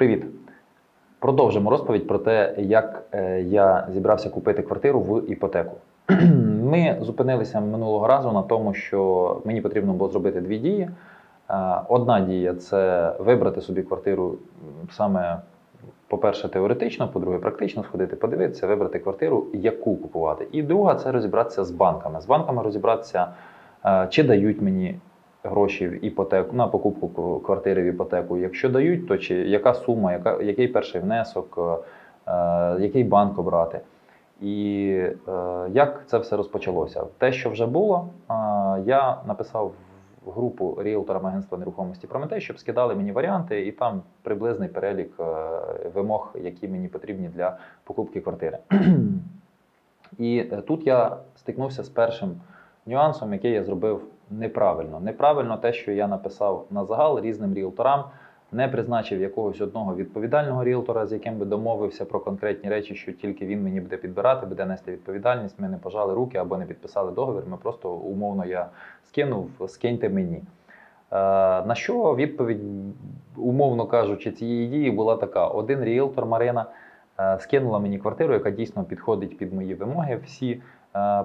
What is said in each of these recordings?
Привіт! Продовжимо розповідь про те, як е, я зібрався купити квартиру в іпотеку. Ми зупинилися минулого разу на тому, що мені потрібно було зробити дві дії. Е, Одна дія це вибрати собі квартиру саме, по-перше, теоретично, по-друге, практично сходити, подивитися, вибрати квартиру, яку купувати. І друга це розібратися з банками. З банками розібратися, е, чи дають мені гроші в іпотеку на покупку квартири в іпотеку. Якщо дають, то чи яка сума, яка, який перший внесок, е, е, який банк обрати. І е, як це все розпочалося? Те, що вже було, е, я написав в групу ріелторам агентства нерухомості Прометей, щоб скидали мені варіанти, і там приблизний перелік е, вимог, які мені потрібні для покупки квартири. І е, тут я стикнувся з першим нюансом, який я зробив неправильно. Неправильно те, що я написав на загал різним ріелторам, не призначив якогось одного відповідального ріелтора, з яким би домовився про конкретні речі, що тільки він мені буде підбирати, буде нести відповідальність. Ми не пожали руки або не підписали договір. Ми просто умовно я скинув, скиньте мені. Е, на що відповідь, умовно кажучи, цієї дії була така: один ріелтор Марина е, скинула мені квартиру, яка дійсно підходить під мої вимоги, всі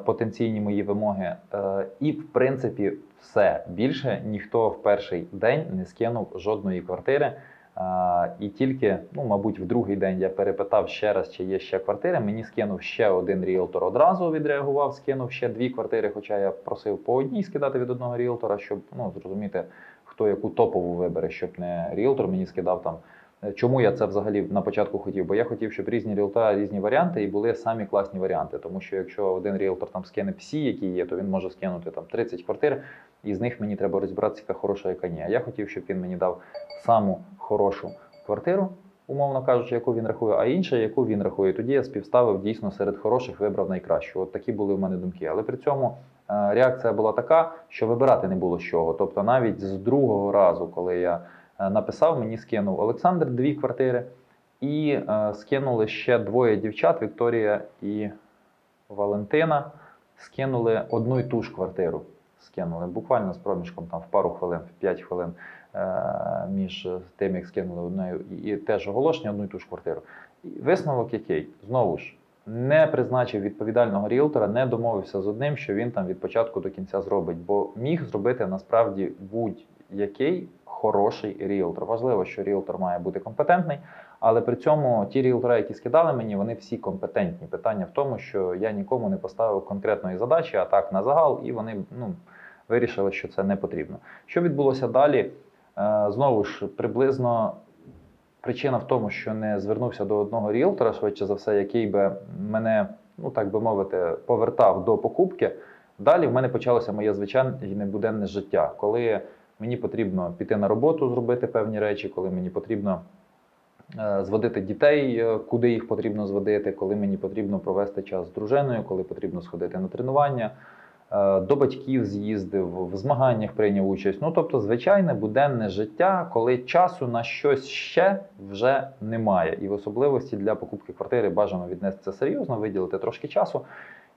потенційні мої вимоги. Е, і, в принципі, все більше ніхто в перший день не скинув жодної квартири. Е, і тільки, ну, мабуть, в другий день я перепитав ще раз, чи є ще квартири. Мені скинув ще один ріелтор одразу відреагував, скинув ще дві квартири, хоча я просив по одній скидати від одного ріелтора, щоб ну, зрозуміти, хто яку топову вибере, щоб не ріелтор мені скидав там. Е, Чому я це взагалі на початку хотів? Бо я хотів, щоб різні ріелтора, різні варіанти і були самі класні варіанти. Тому що якщо один ріелтор там скине всі, які є, то він може скинути там 30 квартир, і з них мені треба розібратися, яка хороша, яка ні. А я хотів, щоб він мені дав саму хорошу квартиру, умовно кажучи, яку він рахує, а інша, яку він рахує. Тоді я співставив дійсно серед хороших, вибрав найкращу. От такі були в мене думки. Але при цьому е, реакція була така, що вибирати не було з чого. Тобто, навіть з другого разу, коли я написав, мені скинув Олександр дві квартири, і е, скинули ще двоє дівчат Вікторія і Валентина. Скинули одну й ту ж квартиру. Скинули буквально з проміжком там в пару хвилин, в 5 хвилин е, між тим, як скинули одною і, і теж оголошення одну й ту ж квартиру. І висновок який? Знову ж, не призначив відповідального ріелтора, не домовився з одним, що він там від початку до кінця зробить, бо міг зробити насправді будь-який хороший ріелтор. Важливо, що ріелтор має бути компетентний, але при цьому ті ріелтори, які скидали мені, вони всі компетентні. Питання в тому, що я нікому не поставив конкретної задачі, а так на загал, і вони ну, вирішили, що це не потрібно. Що відбулося далі? Е, Знову ж приблизно причина в тому, що не звернувся до одного ріелтора, швидше за все, який би мене, ну так би мовити, повертав до покупки. Далі в мене почалося моє звичайне буденне життя, коли мені потрібно піти на роботу, зробити певні речі, коли мені потрібно е, зводити дітей, е, куди їх потрібно зводити, коли мені потрібно провести час з дружиною, коли потрібно сходити на тренування. е, До батьків з'їздив, в змаганнях прийняв участь. Ну тобто, звичайне буденне життя, коли часу на щось ще вже немає. І в особливості для покупки квартири бажано віднести це серйозно, виділити трошки часу.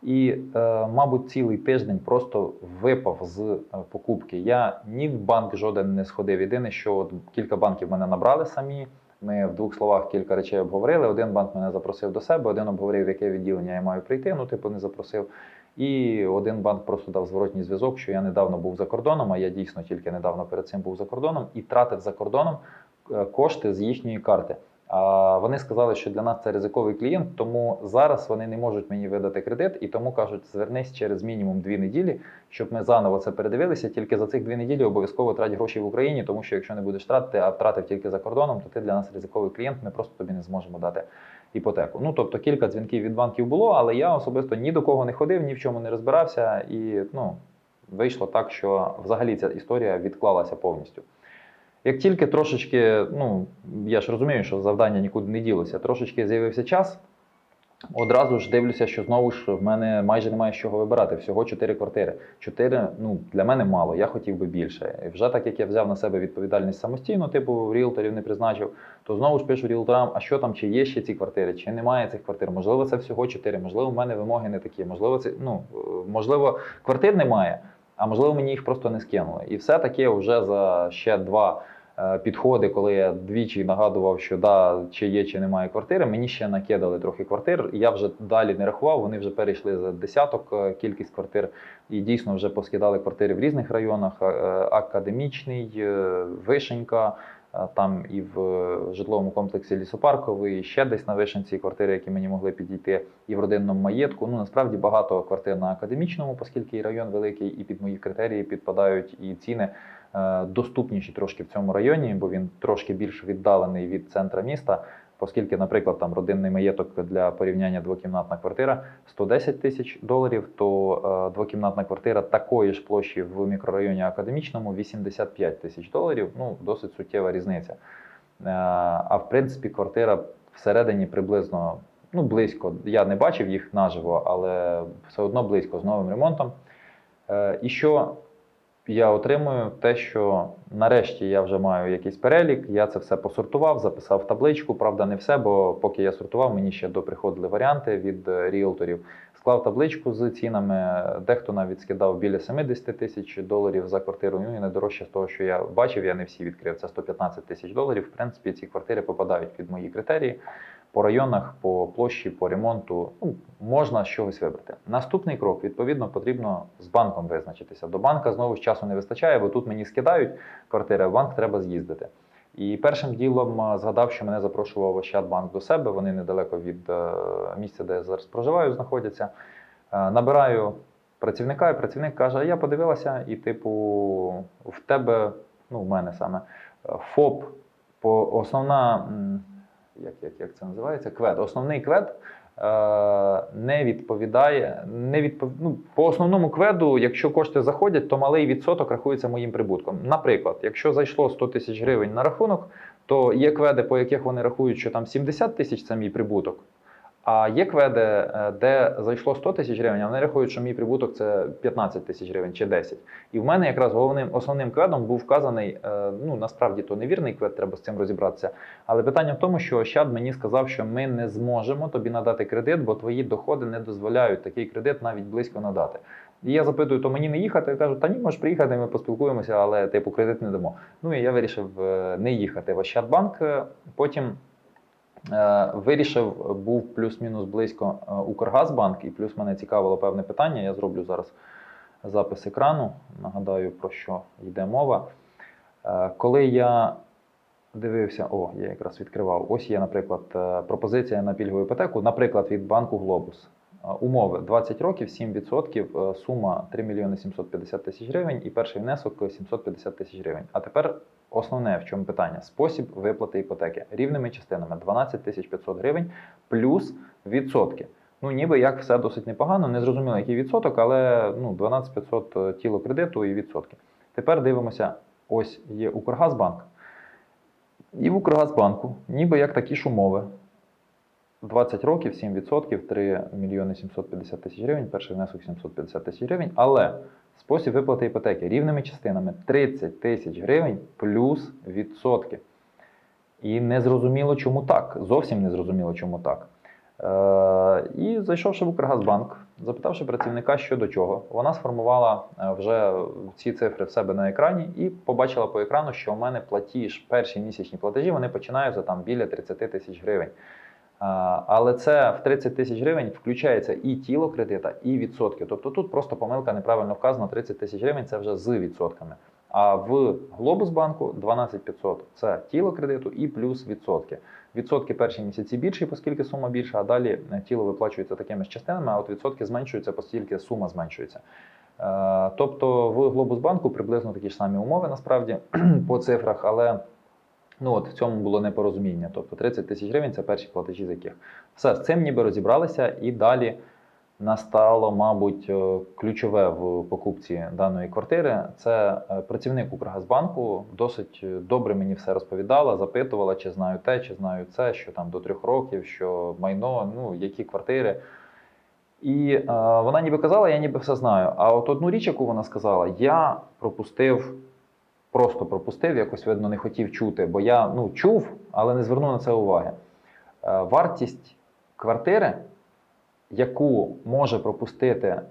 І, е, мабуть, цілий тиждень просто випав з е, покупки. Я ні в банк жоден не сходив. Єдине, що от кілька банків мене набрали самі. Ми в двох словах кілька речей обговорили. Один банк мене запросив до себе, один обговорив, в яке відділення я маю прийти. Ну, типу, не запросив. І один банк просто дав зворотній зв'язок, що я недавно був за кордоном, а я дійсно тільки недавно перед цим був за кордоном і тратив за кордоном е, кошти з їхньої карти. Вони сказали, що для нас це ризиковий клієнт, тому зараз вони не можуть мені видати кредит, і тому кажуть, звернись через мінімум дві неділі, щоб ми заново це передивилися. Тільки за цих дві неділі обов'язково трать гроші в Україні, тому що якщо не будеш тратити, а втратив тільки за кордоном, то ти для нас ризиковий клієнт. Ми просто тобі не зможемо дати іпотеку. Ну тобто кілька дзвінків від банків було, але я особисто ні до кого не ходив, ні в чому не розбирався, і ну вийшло так, що взагалі ця історія відклалася повністю. Як тільки трошечки, ну я ж розумію, що завдання нікуди не ділося, трошечки з'явився час. Одразу ж дивлюся, що знову ж в мене майже немає з чого вибирати. Всього 4 квартири. 4, ну для мене мало, я хотів би більше. І вже так як я взяв на себе відповідальність самостійно, типу ріелторів не призначив, то знову ж пишу ріелторам, а що там, чи є ще ці квартири, чи немає цих квартир. Можливо, це всього 4, можливо, в мене вимоги не такі. Можливо, це ну е, можливо, квартир немає, а можливо, мені їх просто не скинули. І все таки вже за ще два е, підходи, коли я двічі нагадував, що да, чи є, чи немає квартири, мені ще накидали трохи квартир. Я вже далі не рахував. Вони вже перейшли за десяток е, кількість квартир і дійсно вже поскидали квартири в різних районах: е, академічний, вишенька. Е, Там і в е, житловому комплексі лісопарковий, і ще десь на вишенці квартири, які мені могли підійти, і в родинному маєтку. Ну насправді багато квартир на академічному, оскільки і район великий, і під мої критерії підпадають і ціни е, доступніші трошки в цьому районі, бо він трошки більш віддалений від центра міста. Оскільки, наприклад, там родинний маєток для порівняння двокімнатна квартира 110 тисяч доларів, то е, двокімнатна квартира такої ж площі в мікрорайоні академічному 85 тисяч доларів. Ну, досить суттєва різниця. Е, а в принципі, квартира всередині приблизно ну, близько. Я не бачив їх наживо, але все одно близько з новим ремонтом. Е, і що я отримую те, що нарешті я вже маю якийсь перелік, я це все посортував, записав в табличку. Правда, не все, бо поки я сортував, мені ще доприходили варіанти від е, ріелторів. Склав табличку з цінами. Дехто навіть скидав біля 70 тисяч доларів за квартиру. Ну і найдорожче з того, що я бачив, я не всі відкрив. Це 115 тисяч доларів. В принципі, ці квартири попадають під мої критерії. По районах, по площі, по ремонту ну, можна чогось вибрати. Наступний крок, відповідно, потрібно з банком визначитися. До банка знову ж часу не вистачає, бо тут мені скидають квартири, в банк треба з'їздити. І першим ділом згадав, що мене запрошував Ощадбанк до себе. Вони недалеко від е, місця, де я зараз проживаю, знаходяться. Е, Набираю працівника, і працівник каже: я подивилася, і, типу, в тебе, ну, в мене саме е, ФОП, основна. Як, як, як це називається? Квед. Основний квед е, не відповідає. Не відпов... ну, по основному кведу, якщо кошти заходять, то малий відсоток рахується моїм прибутком. Наприклад, якщо зайшло 100 тисяч гривень на рахунок, то є кведи, по яких вони рахують, що там 70 тисяч це мій прибуток. А є кведи, е, де зайшло 100 тисяч гривень, а вони рахують, що мій прибуток це 15 тисяч гривень чи 10. І в мене якраз головним основним кведом був вказаний, е, ну насправді то невірний квед, треба з цим розібратися. Але питання в тому, що Ощад мені сказав, що ми не зможемо тобі надати кредит, бо твої доходи не дозволяють такий кредит навіть близько надати. І я запитую, то мені не їхати? Я Кажу, та ні, можеш приїхати, ми поспілкуємося, але типу кредит не дамо. Ну і я вирішив е, не їхати в Ощадбанк. Потім Вирішив, був плюс-мінус близько е, Укргазбанк, і плюс мене цікавило певне питання. Я зроблю зараз запис екрану. Нагадаю, про що йде мова. Е, Коли я дивився, о, я якраз відкривав. Ось є, наприклад, е, пропозиція на пільгову іпотеку, наприклад, від банку Глобус. Е, Умови 20 років, 7%, е, сума 3 мільйони 750 тисяч гривень і перший внесок 750 тисяч гривень. А тепер основне в чому питання: спосіб виплати іпотеки рівними частинами 12 500 гривень плюс відсотки. Ну, ніби як все досить непогано, не зрозуміло, який відсоток, але ну, 12 500 е, тіло кредиту і відсотки. Тепер дивимося: ось є Укргазбанк. І в Укргазбанку, ніби як такі ж умови. 20 років, 7%, 3 мільйони 750 тисяч гривень, перший внесок 750 тисяч гривень, але спосіб виплати іпотеки рівними частинами 30 тисяч гривень плюс відсотки. І не зрозуміло, чому так. Зовсім не зрозуміло, чому так. Е, і зайшовши в Укргазбанк, запитавши працівника, що до чого, вона сформувала е, вже ці цифри в себе на екрані і побачила по екрану, що у мене платіж, перші місячні платежі, вони починаються там біля 30 тисяч гривень. Але це в 30 тисяч гривень включається і тіло кредита, і відсотки. Тобто тут просто помилка неправильно вказана, 30 тисяч гривень це вже з відсотками. А в Глобусбанку 12 500 – це тіло кредиту і плюс відсотки. Відсотки перші місяці більші, оскільки сума більша, а далі е, тіло виплачується такими ж частинами, а от відсотки зменшуються, оскільки сума зменшується. Е, Тобто в Глобусбанку приблизно такі ж самі умови насправді по цифрах, але Ну от в цьому було непорозуміння. Тобто 30 тисяч гривень це перші платежі з яких. Все, з цим ніби розібралися, і далі настало, мабуть, е, ключове в покупці даної квартири. Це е, працівник Укргазбанку досить е, добре мені все розповідала, запитувала, чи знаю те, чи знаю це, що там до трьох років, що майно, ну які квартири. І е, вона ніби казала, я ніби все знаю. А от одну річ, яку вона сказала, я пропустив просто пропустив, якось видно не хотів чути, бо я ну, чув, але не звернув на це уваги. Е, Вартість квартири, яку може пропустити е,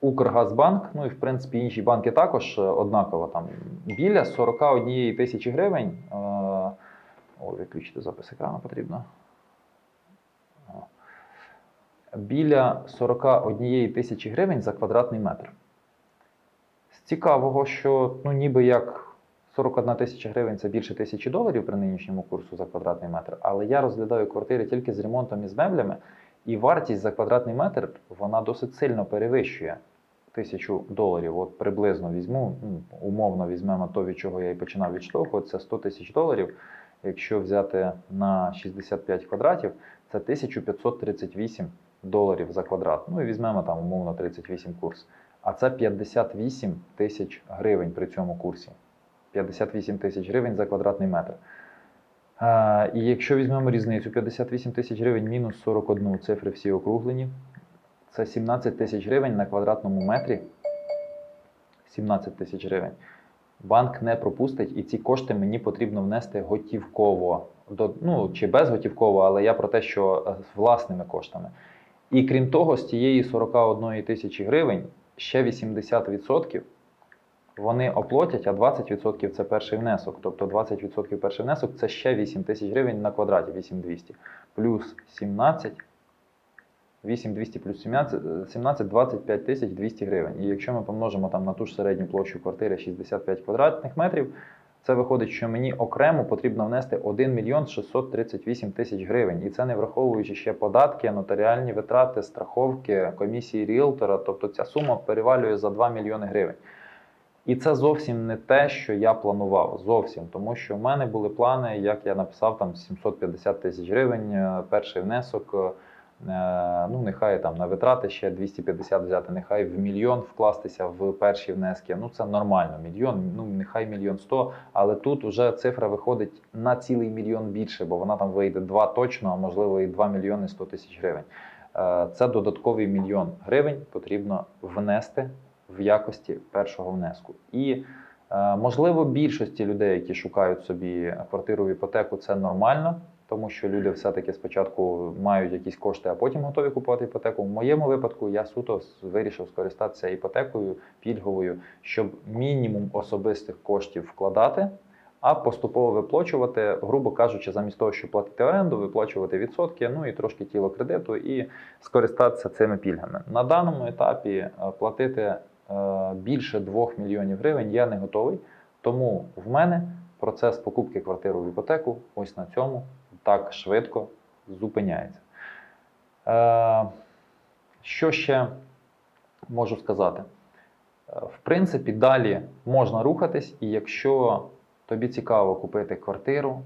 Укргазбанк, ну і в принципі інші банки також е, однаково там біля 41 тисячі гривень. О, виключити запис екрану потрібно. Біля 41 тисячі гривень за квадратний метр. Цікавого, що ну, ніби як 41 тисяча гривень це більше тисячі доларів при нинішньому курсу за квадратний метр, але я розглядаю квартири тільки з ремонтом і з меблями, і вартість за квадратний метр вона досить сильно перевищує тисячу доларів. От приблизно візьму, ну, умовно візьмемо то, від чого я і починав відштовхувати, це 100 тисяч доларів. Якщо взяти на 65 квадратів, це 1538 доларів за квадрат. Ну і візьмемо там умовно 38 курс. А це 58 тисяч гривень при цьому курсі. 58 тисяч гривень за квадратний метр. Е, і якщо візьмемо різницю 58 тисяч гривень мінус 41, цифри всі округлені, це 17 тисяч гривень на квадратному метрі. 17 тисяч гривень. Банк не пропустить, і ці кошти мені потрібно внести готівково. До, ну, чи безготівково, але я про те, що з власними коштами. І крім того, з тієї 41 тисячі гривень ще 80% вони оплатять, а 20% це перший внесок. Тобто 20% перший внесок це ще 8 тисяч гривень на квадраті, 8200. Плюс 17, 8200 плюс 17, е, 17 25 тисяч 200 гривень. І якщо ми помножимо там на ту ж середню площу квартири 65 квадратних метрів, це виходить, що мені окремо потрібно внести 1 мільйон 638 тисяч гривень. І це не враховуючи ще податки, нотаріальні витрати, страховки, комісії ріелтора. Тобто ця сума перевалює за 2 мільйони гривень. І це зовсім не те, що я планував. Зовсім, тому що в мене були плани, як я написав, там 750 тисяч гривень, е, перший внесок. Е, Ну, нехай там на витрати ще 250 взяти, нехай в мільйон вкластися в перші внески. Ну це нормально. Мільйон, ну нехай мільйон сто. Але тут вже цифра виходить на цілий мільйон більше, бо вона там вийде 2 точно, а можливо і 2 мільйони 100 тисяч гривень. Е, Це додатковий мільйон гривень потрібно внести в якості першого внеску. І е, можливо, більшості людей, які шукають собі квартиру в іпотеку, це нормально, тому що люди все-таки спочатку мають якісь кошти, а потім готові купувати іпотеку. В моєму випадку я суто вирішив скористатися іпотекою пільговою, щоб мінімум особистих коштів вкладати. А поступово виплачувати, грубо кажучи, замість того, щоб платити оренду, виплачувати відсотки, ну і трошки тіло кредиту, і скористатися цими пільгами. На даному етапі е, платити е, більше 2 мільйонів гривень я не готовий. Тому в мене процес покупки квартири в іпотеку ось на цьому так швидко зупиняється. Е, Що ще можу сказати? В принципі, далі можна рухатись, і якщо тобі цікаво купити квартиру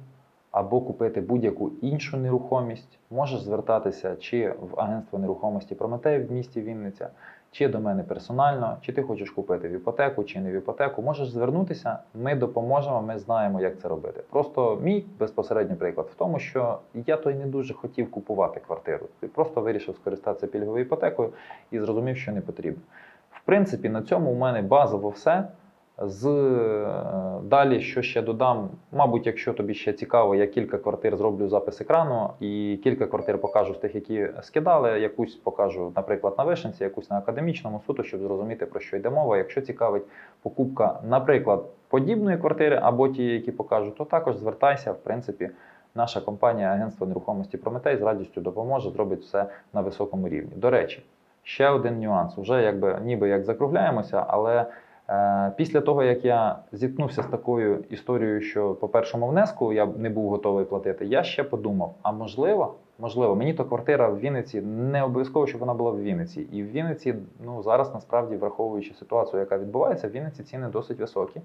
або купити будь-яку іншу нерухомість, можеш звертатися чи в агентство нерухомості Прометей в місті Вінниця, чи до мене персонально, чи ти хочеш купити в іпотеку, чи не в іпотеку. Можеш звернутися, ми допоможемо, ми знаємо, як це робити. Просто мій безпосередній приклад в тому, що я то й не дуже хотів купувати квартиру. Ти Просто вирішив скористатися пільговою іпотекою і зрозумів, що не потрібно. В принципі, на цьому у мене базово все. З е, далі, що ще додам, мабуть, якщо тобі ще цікаво, я кілька квартир зроблю запис екрану і кілька квартир покажу з тих, які скидали. Якусь покажу, наприклад, на вишенці, якусь на академічному суто, щоб зрозуміти про що йде мова. Якщо цікавить покупка, наприклад, подібної квартири або ті, які покажу, то також звертайся. В принципі, наша компанія Агентство нерухомості Прометей з радістю допоможе, зробить все на високому рівні. До речі, ще один нюанс. Уже якби ніби як закругляємося, але. Е, Після того, як я зіткнувся з такою історією, що по першому внеску я не був готовий платити, я ще подумав: а можливо, можливо, мені то квартира в Вінниці не обов'язково, щоб вона була в Вінниці. І в Вінниці, ну зараз насправді, враховуючи ситуацію, яка відбувається, в Вінниці ціни досить високі.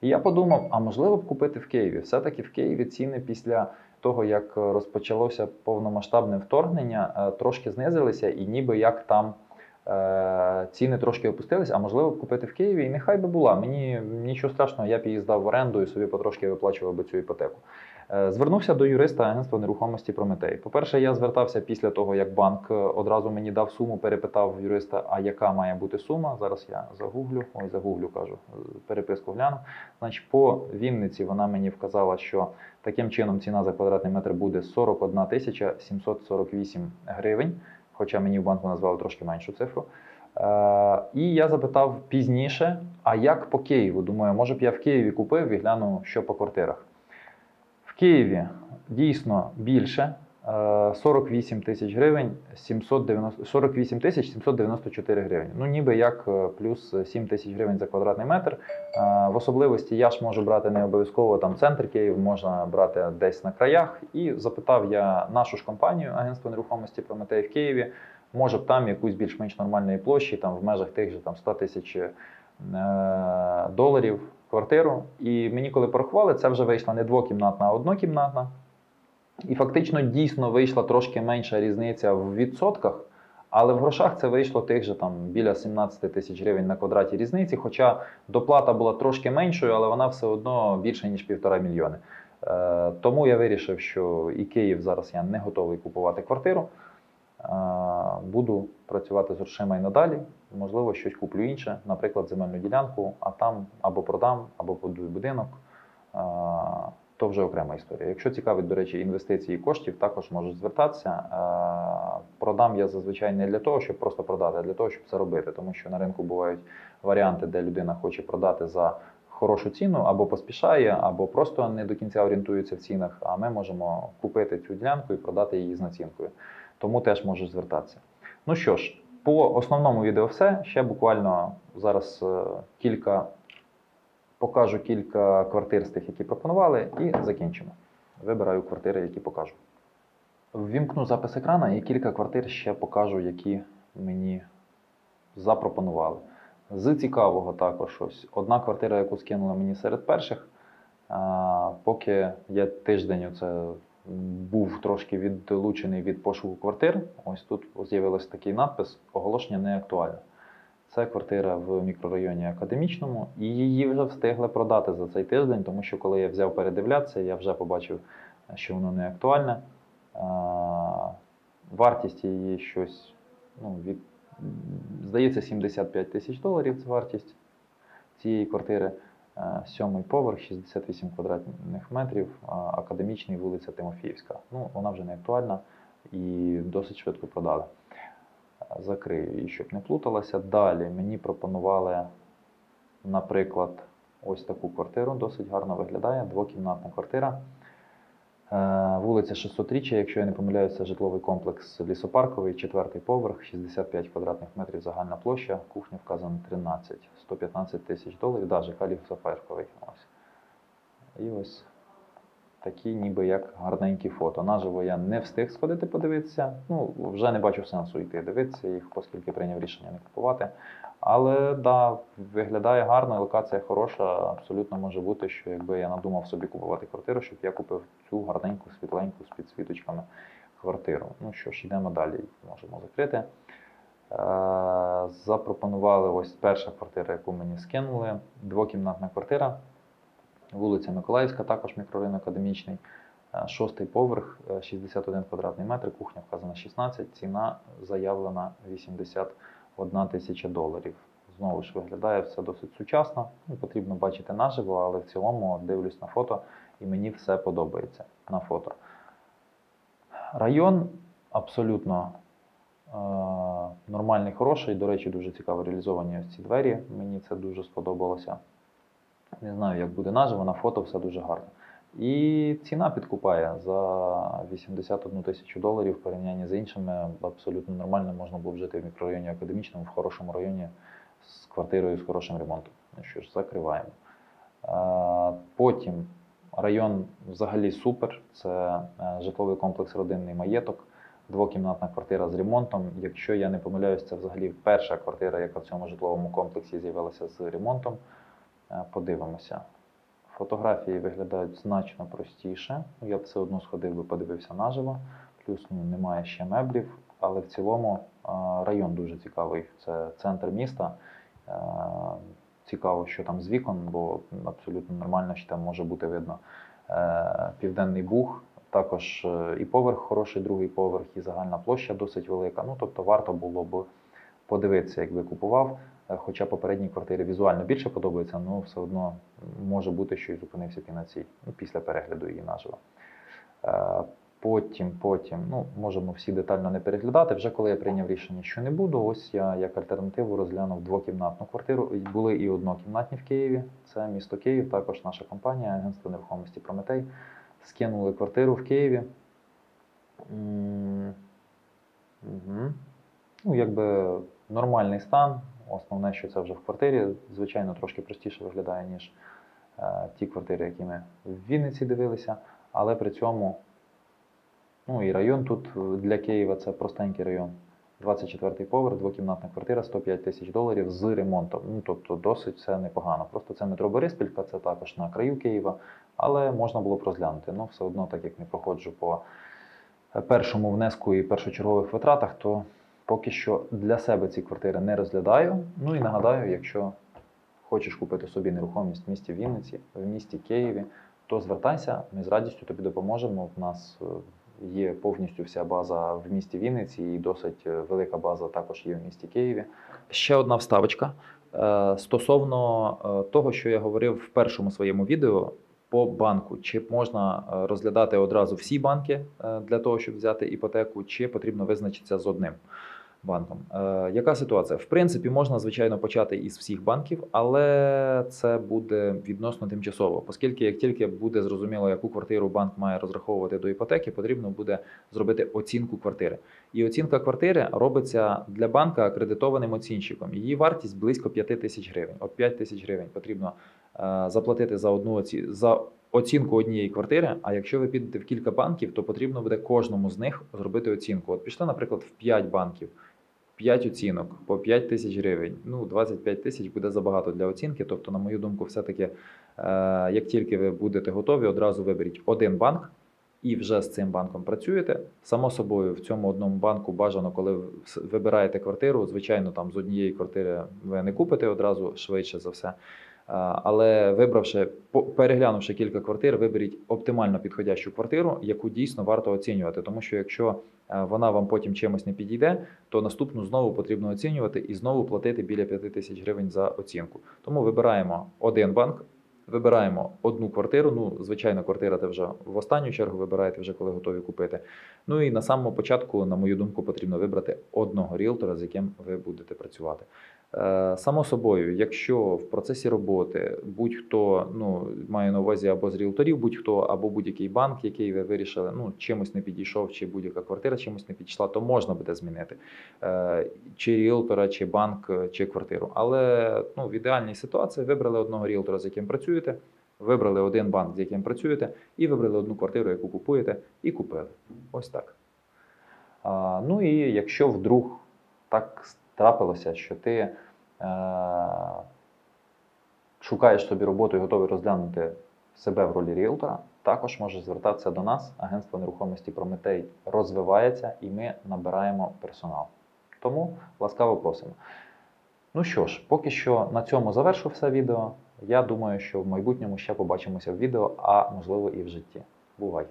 І я подумав, а можливо б купити в Києві. Все-таки в Києві ціни після того, як розпочалося повномасштабне вторгнення, е, трошки знизилися, і ніби як там ціни трошки опустились, а можливо купити в Києві. І нехай би була. Мені нічого страшного, я б її здав в оренду і собі потрошки виплачував би цю іпотеку. Е, Звернувся до юриста агентства нерухомості Прометей. По-перше, я звертався після того, як банк е, одразу мені дав суму, перепитав юриста, а яка має бути сума. Зараз я загуглю, ой, загуглю, кажу, е, переписку гляну. Значить, по Вінниці вона мені вказала, що таким чином ціна за квадратний метр буде 41 тисяча 748 гривень. Хоча мені в банку назвали трошки меншу цифру. Е, і я запитав пізніше, а як по Києву? Думаю, може б я в Києві купив і гляну, що по квартирах. В Києві дійсно більше. Е, 48 тисяч гривень, 790, 48 тисяч 794 гривні. Ну, ніби як е, плюс 7 тисяч гривень за квадратний метр. Е, В особливості я ж можу брати не обов'язково там центр Київ, можна брати десь на краях. І запитав я нашу ж компанію Агентство нерухомості Прометей в Києві, може б там якусь більш-менш нормальної площі, там в межах тих же там 100 тисяч е, доларів квартиру. І мені, коли порахували, це вже вийшла не двокімнатна, а однокімнатна. І фактично дійсно вийшла трошки менша різниця в відсотках, але в грошах це вийшло тих же там біля 17 тисяч гривень на квадраті різниці. Хоча доплата була трошки меншою, але вона все одно більше ніж півтора мільйони. Е, тому я вирішив, що і Київ зараз я не готовий купувати квартиру. Е, буду працювати з грошима і надалі. Можливо, щось куплю інше, наприклад, земельну ділянку, а там або продам, або побудую будинок. Е, то вже окрема історія. Якщо цікавить, до речі, інвестиції коштів, також можуть звертатися. Е, Продам я зазвичай не для того, щоб просто продати, а для того, щоб заробити. Тому що на ринку бувають варіанти, де людина хоче продати за хорошу ціну, або поспішає, або просто не до кінця орієнтується в цінах. А ми можемо купити цю ділянку і продати її з націнкою. Тому теж можуть звертатися. Ну що ж, по основному відео все. Ще буквально зараз е, кілька покажу кілька квартир з тих, які пропонували, і закінчимо. Вибираю квартири, які покажу. Ввімкну запис екрана і кілька квартир ще покажу, які мені запропонували. З цікавого також ось одна квартира, яку скинули мені серед перших. Поки я тиждень оце був трошки відлучений від пошуку квартир, ось тут з'явився такий надпис Оголошення не актуальне. Це квартира в мікрорайоні академічному, і її вже встигли продати за цей тиждень, тому що коли я взяв передивлятися, я вже побачив, що воно не актуальне. Вартість її щось ну, від, здається, 75 тисяч доларів це вартість цієї квартири. Е, Сьомий поверх, 68 квадратних метрів, академічний вулиця Тимофіївська. Ну, вона вже не актуальна і досить швидко продали закрию її, щоб не плуталася. Далі мені пропонували, наприклад, ось таку квартиру, досить гарно виглядає, двокімнатна квартира. Е, Вулиця 600 річчя, якщо я не помиляюся, житловий комплекс лісопарковий, четвертий поверх, 65 квадратних метрів загальна площа, кухня вказана 13, 115 тисяч доларів, да, ЖК лісопарковий. Ось. І ось такі ніби як гарненькі фото. Наживо я не встиг сходити подивитися. Ну, вже не бачу сенсу йти дивитися їх, оскільки прийняв рішення не купувати. Але да, виглядає гарно, локація хороша. Абсолютно може бути, що якби я надумав собі купувати квартиру, щоб я купив цю гарненьку, світленьку з підсвіточками квартиру. Ну що ж, йдемо далі, можемо закрити. Е, Запропонували ось перша квартира, яку мені скинули. Двокімнатна квартира. Вулиця Миколаївська, також мікрорайон академічний. Е, Шостий поверх, е, 61 квадратний метр, кухня вказана 16, ціна заявлена 81 тисяча доларів. Знову ж виглядає все досить сучасно. Ну, потрібно бачити наживо, але в цілому дивлюсь на фото і мені все подобається на фото. Район абсолютно е, нормальний, хороший. До речі, дуже цікаво реалізовані ось ці двері. Мені це дуже сподобалося. Не знаю, як буде наживо, на фото все дуже гарно. І ціна підкупає за 81 тисячу доларів в порівнянні з іншими. Абсолютно нормально можна було б жити в мікрорайоні академічному, в хорошому районі з квартирою з хорошим ремонтом. Ну що ж, закриваємо. Е, Потім район взагалі супер. Це е, житловий комплекс родинний маєток, двокімнатна квартира з ремонтом. Якщо я не помиляюсь, це взагалі перша квартира, яка в цьому житловому комплексі з'явилася з ремонтом. Е, Подивимося. Фотографії виглядають значно простіше. Я б все одно сходив би, подивився наживо. Плюс ну, немає ще меблів, але в цілому е, район дуже цікавий. Це центр міста. Е, Цікаво, що там з вікон, бо абсолютно нормально, що там може бути видно Південний Буг. Також і поверх хороший, другий поверх, і загальна площа досить велика. Ну, тобто варто було б подивитися, якби купував. Е, Хоча попередні квартири візуально більше подобаються, але все одно може бути, що і зупинився б на цій, ну, після перегляду її наживо. Е, Потім, потім, ну, можемо всі детально не переглядати. Вже коли я прийняв рішення, що не буду, ось я як альтернативу розглянув двокімнатну квартиру. Були і однокімнатні в Києві. Це місто Київ, також наша компанія, агентство нерухомості Прометей. Скинули квартиру в Києві. Угу. Ну, якби нормальний стан. Основне, що це вже в квартирі, звичайно, трошки простіше виглядає, ніж е, ті квартири, які ми в Вінниці дивилися. Але при цьому, ну і район тут е, для Києва це простенький район. 24-й поверх, двокімнатна квартира, 105 тисяч доларів з ремонтом. Ну, тобто досить все непогано. Просто це метро Бориспілька, це також на краю Києва, але можна було б розглянути. Ну, все одно, так як не проходжу по е, першому внеску і першочергових витратах, то поки що для себе ці квартири не розглядаю. Ну і нагадаю, якщо хочеш купити собі нерухомість в місті Вінниці, в місті Києві, то звертайся, ми з радістю тобі допоможемо. У нас е, є повністю вся база в місті Вінниці і досить е, велика база також є в місті Києві. Ще одна вставочка е, стосовно того, що я говорив в першому своєму відео. По банку, чи можна розглядати одразу всі банки для того, щоб взяти іпотеку, чи потрібно визначитися з одним банком. Е, Яка ситуація? В принципі, можна звичайно почати із всіх банків, але це буде відносно тимчасово, оскільки як тільки буде зрозуміло, яку квартиру банк має розраховувати до іпотеки, потрібно буде зробити оцінку квартири. І оцінка квартири робиться для банка акредитованим оцінщиком. Її вартість близько 5 тисяч гривень. От 5 тисяч гривень потрібно е, заплатити за одну оці... за оцінку однієї квартири. А якщо ви підете в кілька банків, то потрібно буде кожному з них зробити оцінку. От пішли, наприклад, в 5 банків. 5 оцінок по 5 тисяч гривень. Ну, 25 тисяч буде забагато для оцінки. Тобто, на мою думку, все-таки, е, як тільки ви будете готові, одразу виберіть один банк і вже з цим банком працюєте. Само собою, в цьому одному банку бажано, коли ви вибираєте квартиру, звичайно, там з однієї квартири ви не купите одразу швидше за все. Е, Але вибравши, переглянувши кілька квартир, виберіть оптимально підходящу квартиру, яку дійсно варто оцінювати. Тому що якщо е, вона вам потім чимось не підійде, то наступну знову потрібно оцінювати і знову платити біля 5 тисяч гривень за оцінку. Тому вибираємо один банк, вибираємо одну квартиру. Ну, звичайно, квартира це вже в останню чергу вибираєте вже коли готові купити. Ну і на самому початку, на мою думку, потрібно вибрати одного ріелтора, з яким ви будете працювати. Е, Само собою, якщо в процесі роботи будь-хто ну маю на увазі або з ріелторів, будь-хто, або будь-який банк, який ви вирішили, ну чимось не підійшов, чи будь-яка квартира чимось не підійшла, то можна буде змінити Е, чи ріелтора, чи банк, чи квартиру. Але ну, в ідеальній ситуації вибрали одного ріелтора, з яким працюєте, вибрали один банк, з яким працюєте, і вибрали одну квартиру, яку купуєте, і купили. Ось так. А, ну і якщо вдруг так трапилося, що ти е, шукаєш собі роботу і готовий розглянути себе в ролі ріелтора, також можеш звертатися до нас. Агентство нерухомості Прометей розвивається і ми набираємо персонал. Тому ласкаво просимо. Ну що ж, поки що на цьому завершу все відео. Я думаю, що в майбутньому ще побачимося в відео, а можливо і в житті. Бувай!